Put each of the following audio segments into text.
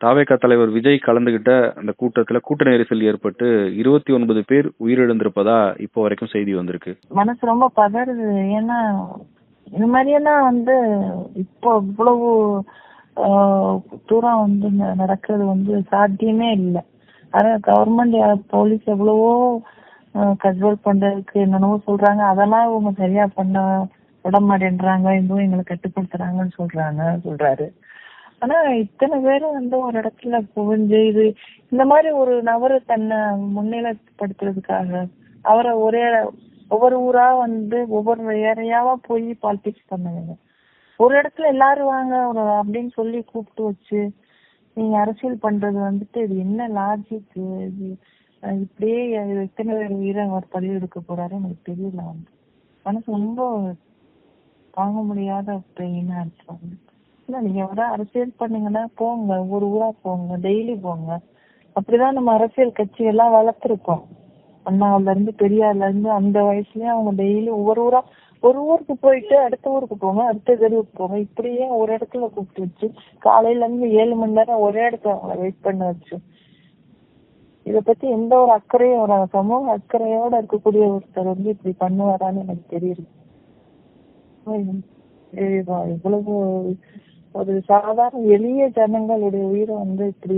தாவேகா தலைவர் விஜய் கலந்துகிட்ட அந்த கூட்டத்துல கூட்ட நெரிசல் ஏற்பட்டு இருபத்தி ஒன்பது பேர் உயிரிழந்திருப்பதா இப்போ வரைக்கும் செய்தி வந்திருக்கு. மனசு ரொம்ப பதறுது. ஏன்னா இந்த மாதிரியெல்லாம் வந்து இப்போ இவ்வளவு ஆஹ், தூரம் வந்து நடக்கிறது வந்து சாத்தியமே இல்லை. அதான் கவர்மெண்ட் போலீஸ் எவ்வளவோ கண்ட்ரோல் பண்றதுக்கு என்னென்னவோ சொல்றாங்க. அதெல்லாம் இவங்க சரியா பண்ண விட மாட்டேன்றாங்க. இதுவும் எங்களை கட்டுப்படுத்துறாங்கன்னு சொல்றாங்க சொல்றாரு. ஆனா இத்தனை பேரும் வந்து ஒரு இடத்துல புகுஞ்சு இது இந்த மாதிரி ஒரு நபரை தன்னை முன்னிலைப்படுத்துறதுக்காக அவரை ஒரே ஒவ்வொரு ஊரா வந்து ஒவ்வொரு ஏரியாவா போய் பாலிடிக்ஸ் பண்ணுவாங்க. ஒரு இடத்துல எல்லாரும் வாங்க ஒரு அப்படின்னு சொல்லி கூப்பிட்டு வச்சு நீங்க அரசியல் பண்றது வந்துட்டு இது என்ன லாஜிக் இது இப்படியே இத்தனை எத்தனை பேர் உயிரை அவர் பழி எடுக்க போறாரு எனக்கு தெரியல வந்து. மனசு ரொம்ப தாங்க முடியாத பெயினா இருக்கு இல்ல நீங்க வர அரசியல் பண்ணீங்கன்னா போங்க. ஒரு ஊரா போங்க. டெய்லி போங்க. அப்படிதான் நம்ம அரசியல் கட்சி எல்லாம் வளர்த்துருக்கோம். அண்ணாவுல இருந்து பெரியார்ல இருந்து அந்த வயசுலயே அவங்க டெய்லி ஒவ்வொரு ஊரா ஒரு ஊருக்கு போயிட்டு அடுத்த ஊருக்கு போங்க அடுத்த தெருவுக்கு போங்க. இப்படியே ஒரு இடத்துல கூப்பிட்டு வச்சு காலையில இருந்து ஏழு மணி நேரம் ஒரே இடத்துல அவங்கள வெயிட் பண்ண வச்சு. இத பத்தி எந்த ஒரு அக்கறையும் ஒரு சமூக அக்கறையோட இருக்கக்கூடிய ஒருத்தர் வந்து இப்படி பண்ணுவாரான்னு எனக்கு தெரியுது. இவ்வளவு ஒரு சாதாரண எளிய ஜனங்களுடைய உயிரை வந்து இப்படி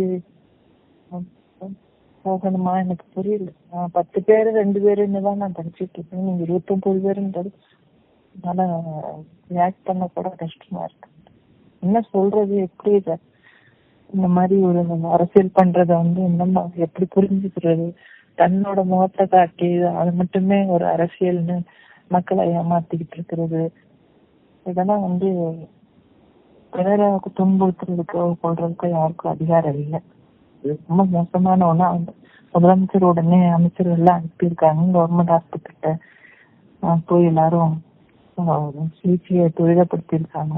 போகணுமா? எனக்கு புரியல. நான் பத்து பேரு ரெண்டு பேருன்னு தான் நான் படிச்சுட்டு இருக்கேன். நீங்க இருபத்தொன்பது பேருன்றது என்னால ரியாக்ட் பண்ண கூட கஷ்டமா இருக்கு. என்ன சொல்றது? எப்படி இத இந்த மாதிரி ஒரு அரசியல் பண்றத வந்து என்னமா எப்படி புரிஞ்சுக்கிறது? தன்னோட முகத்தை காட்டி அது மட்டுமே ஒரு அரசியல்னு மக்களை ஏமாத்திக்கிட்டு இருக்கிறது. இதெல்லாம் வந்து பிறருக்கு துன்புறுத்துறதுக்கோ கொள்றதுக்கோ யாருக்கும் அதிகாரம் இல்லை. ரொம்ப மோசமான ஒண்ணா முதலமைச்சர் உடனே அமைச்சர் எல்லாம் அனுப்பியிருக்காங்க. கவர்மெண்ட் ஹாஸ்பிட்டல்கிட்ட போய் எல்லாரும் சிகிச்சையை துரிதப்படுத்தியிருக்காங்க.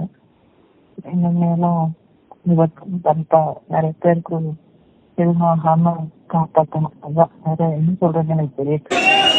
இன்னும் மேலும் நிறைய பேருக்கு எதுவும் ஆகாம காப்பாற்றணும் அதான் வேற என்ன சொல்றதுன்னு எனக்கு தெரியல.